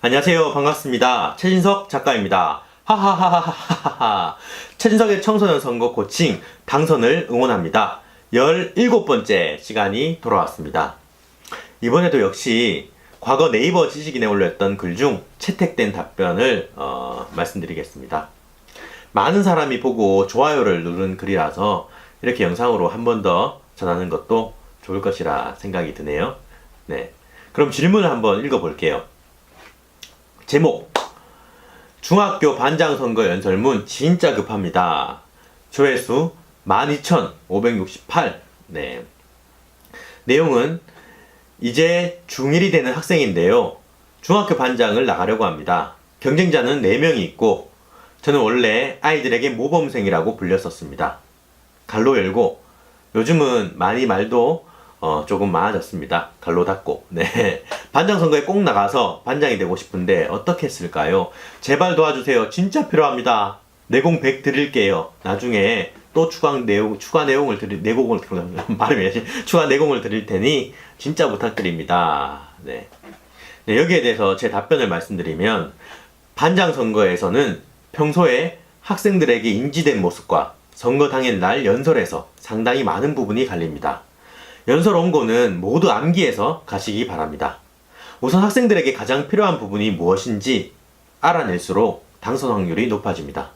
안녕하세요. 반갑습니다. 최진석 작가입니다. 하하하하하하. 최진석의 청소년 선거 코칭 당선을 응원합니다. 17번째 시간이 돌아왔습니다. 이번에도 역시 과거 네이버 지식인에 올렸던 글 중 채택된 답변을 어, 말씀드리겠습니다. 많은 사람이 보고 좋아요를 누른 글이라서 이렇게 영상으로 한 번 더 전하는 것도 좋을 것이라 생각이 드네요. 네. 그럼 질문을 한번 읽어볼게요. 제목 중학교 반장 선거 연설문 진짜 급합니다. 조회수 12,568. 네. 내용은 이제 중1이 되는 학생인데요. 중학교 반장을 나가려고 합니다. 경쟁자는 4명이 있고 저는 원래 아이들에게 모범생이라고 불렸었습니다. 갈로 열고 요즘은 많이 말도 어, 조금 많아졌습니다. 갈로 닫고. 네. 반장 선거에 꼭 나가서 반장이 되고 싶은데 어떻게 했을까요? 제발 도와주세요. 진짜 필요합니다. 내공 100 드릴게요. 나중에 또 추가 내용, 추가 내용을 드릴, 내공을, 말이 왜 추가 내공을 드릴 테니 진짜 부탁드립니다. 네. 네, 여기에 대해서 제 답변을 말씀드리면 반장 선거에서는 평소에 학생들에게 인지된 모습과 선거 당일 날 연설에서 상당히 많은 부분이 갈립니다. 연설 원고는 모두 암기해서 가시기 바랍니다. 우선 학생들에게 가장 필요한 부분이 무엇인지 알아낼수록 당선 확률이 높아집니다.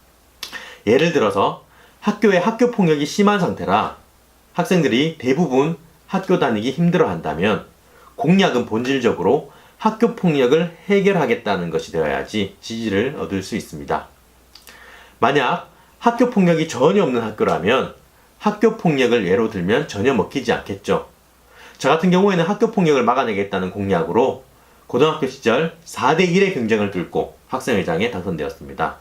예를 들어서 학교에 학교 폭력이 심한 상태라 학생들이 대부분 학교 다니기 힘들어 한다면 공약은 본질적으로 학교 폭력을 해결하겠다는 것이 되어야지 지지를 얻을 수 있습니다. 만약 학교 폭력이 전혀 없는 학교라면 학교 폭력을 예로 들면 전혀 먹히지 않겠죠. 저 같은 경우에는 학교 폭력을 막아내겠다는 공약으로 고등학교 시절 4대1의 경쟁을 뚫고 학생회장에 당선되었습니다.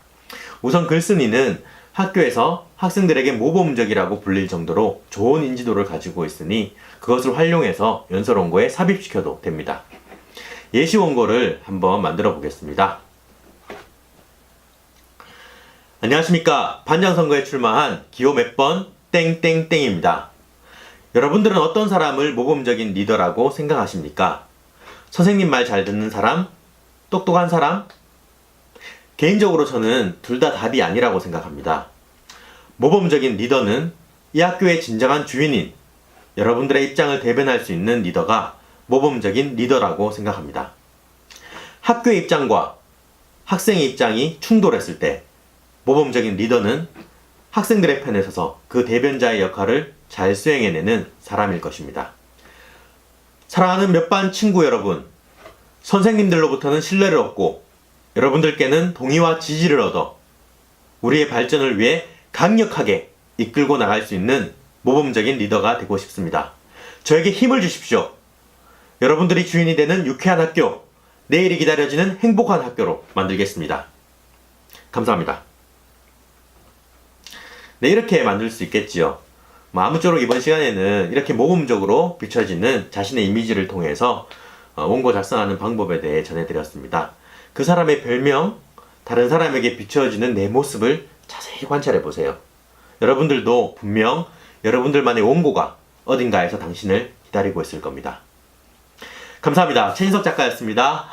우선 글쓴이는 학교에서 학생들에게 모범적이라고 불릴 정도로 좋은 인지도를 가지고 있으니 그것을 활용해서 연설 원고에 삽입시켜도 됩니다. 예시 원고를 한번 만들어 보겠습니다. 안녕하십니까. 반장 선거에 출마한 기호 몇 번 땡땡땡입니다. 여러분들은 어떤 사람을 모범적인 리더라고 생각하십니까? 선생님 말 잘 듣는 사람? 똑똑한 사람? 개인적으로 저는 둘 다 답이 아니라고 생각합니다. 모범적인 리더는 이 학교의 진정한 주인인 여러분들의 입장을 대변할 수 있는 리더가 모범적인 리더라고 생각합니다. 학교의 입장과 학생의 입장이 충돌했을 때 모범적인 리더는 학생들의 편에 서서 그 대변자의 역할을 잘 수행해내는 사람일 것입니다. 사랑하는 몇 반 친구 여러분, 선생님들로부터는 신뢰를 얻고 여러분들께는 동의와 지지를 얻어 우리의 발전을 위해 강력하게 이끌고 나갈 수 있는 모범적인 리더가 되고 싶습니다. 저에게 힘을 주십시오. 여러분들이 주인이 되는 유쾌한 학교, 내일이 기다려지는 행복한 학교로 만들겠습니다. 감사합니다. 네, 이렇게 만들 수 있겠지요. 뭐 아무쪼록 이번 시간에는 이렇게 모범적으로 비춰지는 자신의 이미지를 통해서 어, 원고 작성하는 방법에 대해 전해드렸습니다. 그 사람의 별명, 다른 사람에게 비춰지는 내 모습을 자세히 관찰해 보세요. 여러분들도 분명 여러분들만의 원고가 어딘가에서 당신을 기다리고 있을 겁니다. 감사합니다. 최인석 작가였습니다.